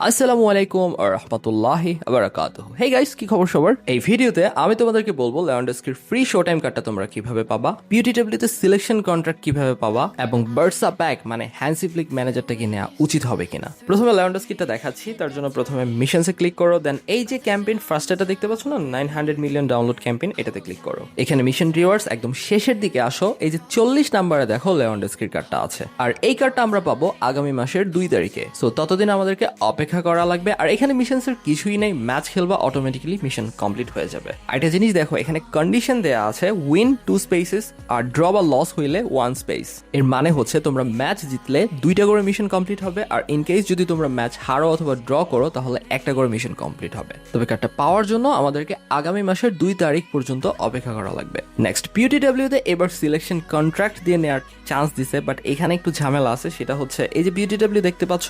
আসসালামু আলাইকুম রহমতুল্লাহি আবরাকাত হে গাইস কি খবর সবার? এই ভিডিওতে আমি তোমাদেরকে বলব লেওয়ান্ডস্কির ফ্রি শো টাইম কার্ডটা তোমরা কীভাবে পাবা সিলেকশন কন্ট্রাক্ট কীভাবে পাবা এবং বার্সা প্যাক মানে হ্যান্সিপ্লিক ম্যানেজারটাকে নেওয়া উচিত হবে কিনা। প্রথমে লেওয়ান্ডস্কিটা দেখাচ্ছি, তার জন্য প্রথমে মিশনসে ক্লিক করো দেন এই যে ক্যাম্পেইন ফার্স্ট এটা দেখতে পাচ্ছ না nine hundred million download campaign এটাতে ক্লিক করো। এখানে মিশন রিওয়ার্ডস একদম শেষের দিকে আসো, এই যে চল্লিশ নাম্বারে দেখো লেওয়ান্ডস্কির কার্ডটা আছে। আর এই কার্ডটা আমরা পাবো আগামী মাসের দুই তারিখে। সো ততদিন আমাদেরকে অপেক্ষা করা লাগবে। আর এখানে মিশনসের কিছুই নেই। ম্যাচ খেলবা অটোমেটিক্যালি মিশন কমপ্লিট হয়ে যাবে। আর একটা জিনিস দেখো, এখানে কন্ডিশন দেয়া আছে উইন টু স্পেসেস আর ড্র বা লস হইলে ওয়ান স্পেস এর মানে হচ্ছে তোমরা ম্যাচ জিতলে দুইটা করে মিশন কমপ্লিট হবে, আর ইন কেস যদি তোমরা ম্যাচ হারো অথবা ড্র করো, তাহলে একটা করে মিশন কমপ্লিট হবে। তবে কার্ডটা পাওয়ার জন্য আমাদেরকে আগামী মাসের দুই তারিখ পর্যন্ত অপেক্ষা করা লাগবে। নেক্সট পিউটিডাব্লিউ তে এবার সিলেকশন কন্ট্রাক্ট দিয়ে নেওয়ার চান্স দিছে বাট এখানে একটু ঝামেলা আছে, সেটা হচ্ছে, এই যে বিউটিডাব্লিউ দেখতে পাচ্ছ,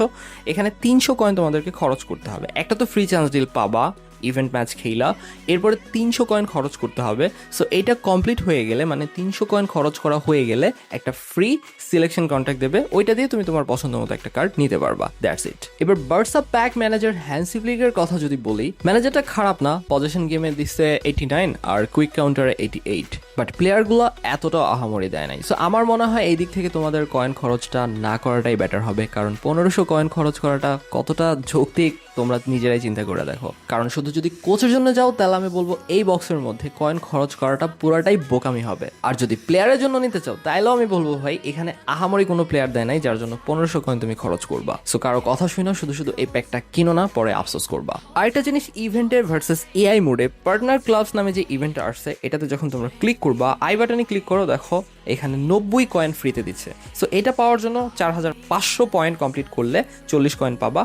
এখানে তিনশো কয়েন তোমাদেরকে খরচ করতে হবে। একটা তো ফ্রি চান্স ডিল পাবা ইভেন্ট ম্যাচ খেলা। এরপরে তিনশো কয়েন খরচ করতে হবে। সো এটা কমপ্লিট হয়ে গেলে মানে তিনশো কয়েন খরচ করা হয়ে গেলে একটা ফ্রি সিলেকশন কন্ট্যাক্ট দেবে। ওইটা দিয়ে তুমি তোমার পছন্দ মতো একটা কার্ড নিতে পারবা। দ্যাটস ইট এবার বার্সা প্যাক ম্যানেজার হ্যান্সি লিগের কথা যদি বলি ম্যানেজারটা খারাপ না। পজিশন গেমে দিচ্ছে এইটি নাইন আর কুইক কাউন্টারে এইটি এইট বাট প্লেয়ারগুলো এতটা আহামরি দেয় নাই। সো আমার মনে হয় এই দিক থেকে তোমাদের কয়েন খরচটা না করাটাই বেটার হবে। কারণ পনেরোশো কয়েন খরচ করাটা কতটা যৌক্তিক, তোমরা নিজেরাই চিন্তা করে দেখো। কারণ শুধু যদি কোচের জন্য যাও, তাহলে আমি বলব এই বক্সের মধ্যে কয়েন খরচ করাটা পুরাটাই বোকামি হবে। আর যদি প্লেয়ারের জন্য নিতে চাও, তাইলেও আমি বলব ভাই, এখানে আহামরি কোনো প্লেয়ার দেয় নাই যার জন্য পনেরোশো কয়েন তুমি খরচ করবা। সো কারও কথা শুনো, শুধু শুধু এই প্যাকটা কিনো না, পরে আফসোস করবা। আরেকটা জিনিস ইভেন্টের ভার্সেস এআই মোডে পার্টনার ক্লাবস নামে যে ইভেন্ট আসছে, এটাতে যখন তোমরা ক্লিক করবা আই বাটনে ক্লিক করো, দেখো এখানে নব্বই কয়েন ফ্রিতে দিচ্ছে। সো এটা পাওয়ার জন্য চার হাজার পাঁচশো পয়েন্ট কমপ্লিট করলে চল্লিশ কয়েন পাবা।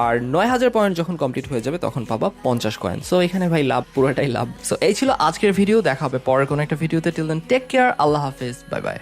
আর নয় হাজার পয়েন্ট যখন কমপ্লিট হয়ে যাবে, তখন পাবা পঞ্চাশ কয়েন সো এখানে ভাই লাভ, পুরোটাই লাভ। সো এই ছিল আজকের ভিডিও দেখা হবে পরের কোনো একটা ভিডিওতে টিল দেন টেক কেয়ার আল্লাহ হাফিজ বাই বাই